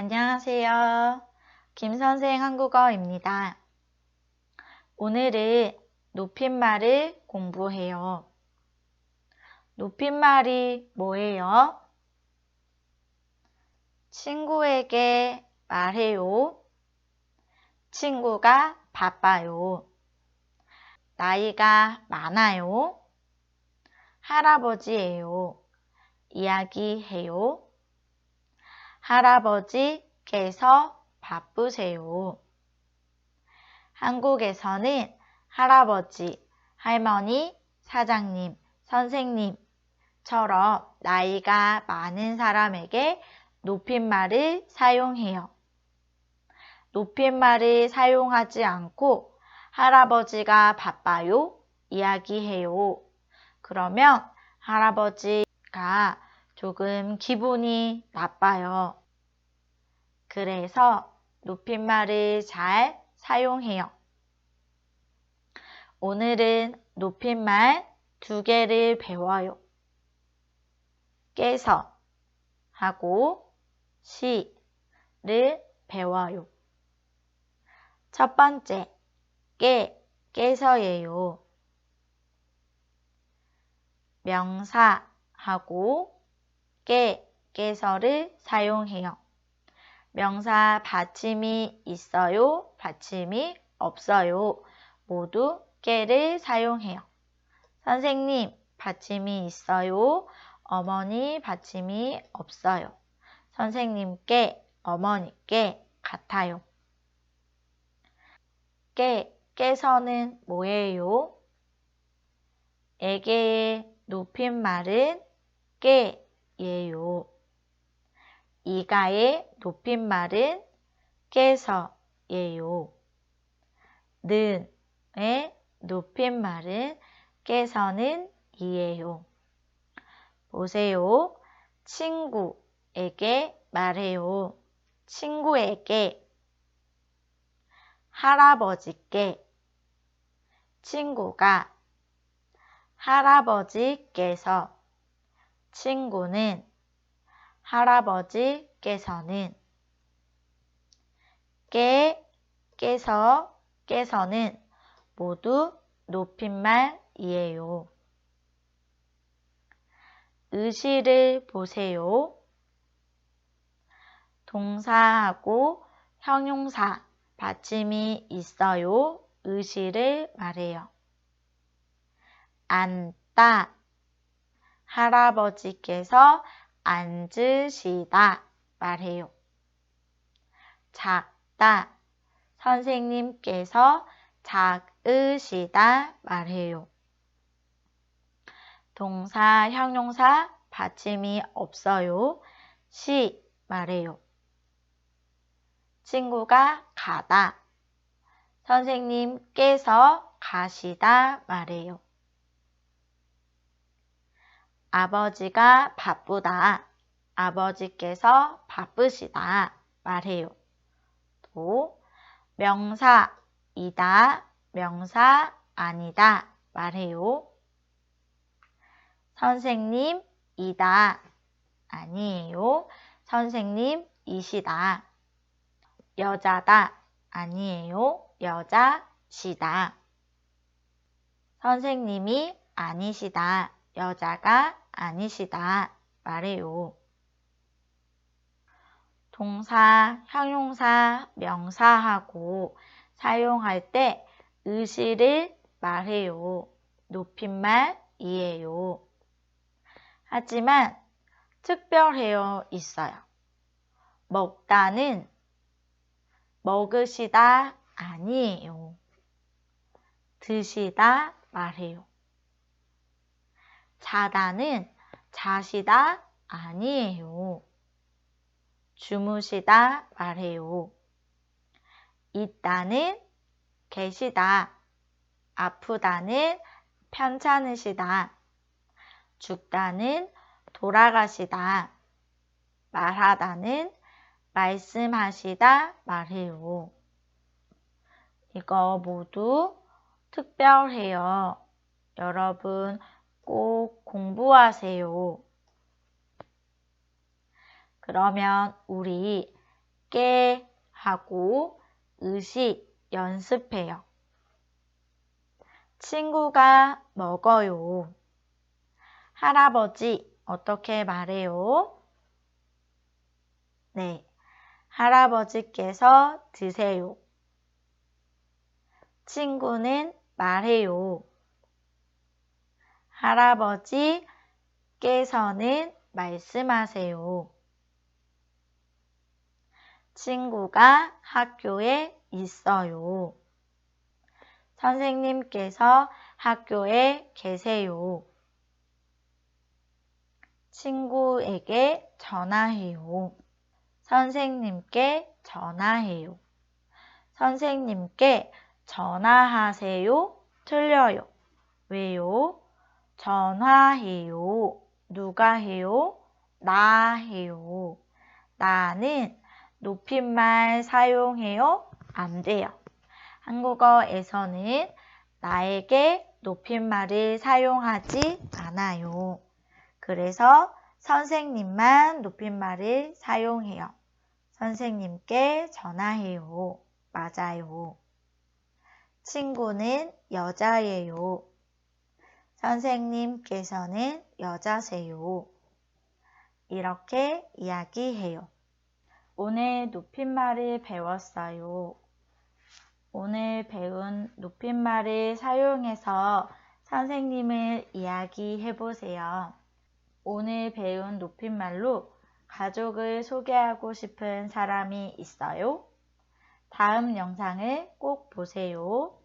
안녕하세요. 김선생 한국어입니다. 오늘은 높임말을 공부해요. 높임말이 뭐예요? 친구에게 말해요. 친구가 바빠요. 나이가 많아요. 할아버지예요. 이야기해요. 할아버지께서 바쁘세요. 한국에서는 할아버지, 할머니, 사장님, 선생님처럼 나이가 많은 사람에게 높임말을 사용해요. 높임말을 사용하지 않고 할아버지가 바빠요? 이야기해요. 그러면 할아버지가 조금 기분이 나빠요. 그래서 높임말을 잘 사용해요. 오늘은 높임말 두 개를 배워요. 깨서 하고 시를 배워요. 첫 번째, 깨, 깨서예요. 명사하고 깨, 깨서를 사용해요. 명사 받침이 있어요, 받침이 없어요. 모두 깨를 사용해요. 선생님, 받침이 있어요. 어머니 받침이 없어요. 선생님께, 어머니께 같아요. 깨, 깨서는 뭐예요? 에게의 높임말은 깨예요. 이가의 높임말은 깨서예요. 는의 높임말은 깨서는 이에요. 보세요. 친구에게 말해요. 친구에게 할아버지께 친구가 할아버지께서 친구는 할아버지께서는 깨, 깨서, 깨서는 모두 높임말이에요. 의시를 보세요. 동사하고 형용사 받침이 있어요. 의시를 말해요. 앉다. 할아버지께서 앉으시다 말해요. 작다. 선생님께서 작으시다 말해요. 동사, 형용사, 받침이 없어요. 시 말해요. 친구가 가다. 선생님께서 가시다 말해요. 아버지가 바쁘다. 아버지께서 바쁘시다. 말해요. 또 명사이다. 명사 아니다. 말해요. 선생님이다. 아니에요. 선생님이시다. 여자다. 아니에요. 여자시다. 선생님이 아니시다. 여자가 아니시다 말해요. 동사, 형용사, 명사하고 사용할 때 의시를 말해요. 높임말이에요. 하지만 특별해요 있어요. 먹다는 먹으시다 아니에요. 드시다 말해요. 자다는 자시다 아니에요. 주무시다 말해요. 있다는 계시다. 아프다는 편찮으시다. 죽다는 돌아가시다. 말하다는 말씀하시다 말해요. 이거 모두 특별해요. 여러분 꼭 공부하세요. 그러면 우리 깨 하고 의식 연습해요. 친구가 먹어요. 할아버지 어떻게 말해요? 네. 할아버지께서 드세요. 친구는 말해요. 할아버지께서는 말씀하세요. 친구가 학교에 있어요. 선생님께서 학교에 계세요. 친구에게 전화해요. 선생님께 전화해요. 선생님께 전화하세요. 틀려요. 왜요? 전화해요. 누가 해요? 나 해요. 나는 높임말 사용해요? 안 돼요. 한국어에서는 나에게 높임말을 사용하지 않아요. 그래서 선생님만 높임말을 사용해요. 선생님께 전화해요. 맞아요. 친구는 여자예요. 선생님께서는 여자세요. 이렇게 이야기해요. 오늘 높임말을 배웠어요. 오늘 배운 높임말을 사용해서 선생님을 이야기해 보세요. 오늘 배운 높임말로 가족을 소개하고 싶은 사람이 있어요? 다음 영상을 꼭 보세요.